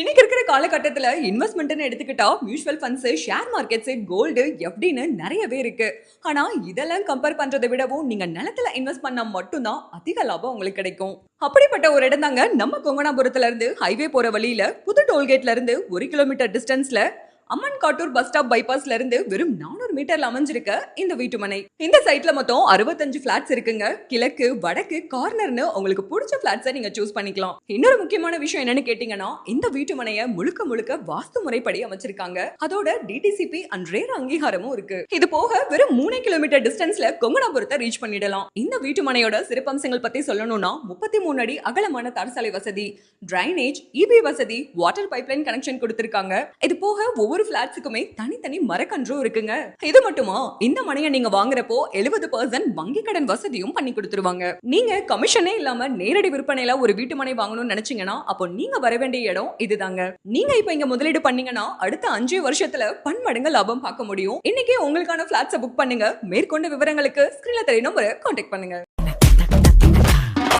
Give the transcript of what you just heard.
இன்னைக்கு இருக்கிற காலகட்டத்தில் இன்வெஸ்ட்மெண்ட்னு எடுத்துக்கிட்டா mutual funds share markets gold எப்படின்னு நிறையவே இருக்கு. ஆனால் இதெல்லாம் கம்பேர் பண்ணுறதை விடவும் நீங்கள் நிலத்துல இன்வெஸ்ட் பண்ணால் மட்டும்தான் அதிக லாபம் உங்களுக்கு கிடைக்கும். அப்படிப்பட்ட ஒரு இடம் தாங்க நம்ம கொங்கனாபுரத்துல இருந்து ஹைவே போகிற வழியில் புது டோல்கேட்ல இருந்து ஒரு கிலோமீட்டர் டிஸ்டன்ஸில் அம்மன் காட்டூர் பஸ் ஸ்டாப் பைபாஸ்ல இருந்து வெறும் நானூறு மீட்டர்ல அமைஞ்சிருக்க இந்த வீட்டுமனை. இந்த சைட்ல மொத்தம் அறுபத்தஞ்சு பிளாட்ஸ் இருக்குங்க. கிழக்கு வடக்கு கார்னர்னு உங்களுக்கு பிடிச்ச பிளாட்ஸை நீங்க சூஸ் பண்ணிக்கலாம். இன்னொரு முக்கியமான விஷயம் என்னன்னு கேட்டீங்கன்னா இந்த வீட்டுமனையை முழுக்க முழுக்க வாஸ்து முறைப்படி அமைச்சிருக்காங்க. அதோட டிடிசிபி அண்ட் ரேர் அங்கீகாரமும் இருக்கு. இது போக வெறும் மூணு கிலோமீட்டர் டிஸ்டன்ஸ்ல கொங்கனாபுரத்தை ரீச் பண்ணிடலாம். இந்த வீட்டுமனையோட சிறப்பம்சங்கள் பத்தி சொல்லணும்னா முப்பத்தி மூணு அடி அகலமான தரசாலை வசதி டிரைனேஜ் இபி வசதி வாட்டர் பைப்லைன் கனெக்ஷன் கொடுத்திருக்காங்க. இது போக ஒவ்வொரு ஒவ்வொரு பிளாட்ஸுக்குமே தனித்தனி மரக்கன்றும் இருக்குங்க. இது மட்டுமா? இந்த மனையை நீங்க வாங்குறப்போ எழுபது பர்சன்ட் வங்கி கடன் வசதியும் பண்ணி கொடுத்துருவாங்க. நீங்க கமிஷனே இல்லாம நேரடி விற்பனையில ஒரு வீட்டு மனை வாங்கணும்னு நினைச்சீங்கன்னா அப்போ நீங்க வர வேண்டிய இடம் இதுதாங்க. நீங்க இப்ப இங்க முதலீடு பண்ணீங்கன்னா அடுத்த அஞ்சு வருஷத்துல பன்மடங்கு லாபம் பார்க்க முடியும். இன்னைக்கே உங்களுக்கான பிளாட்ஸை புக் பண்ணுங்க. மேற்கொண்ட விவரங்களுக்கு ஸ்கிரீன்ல தெரிய நம்பரை கான்டாக்ட் பண்ணுங்க.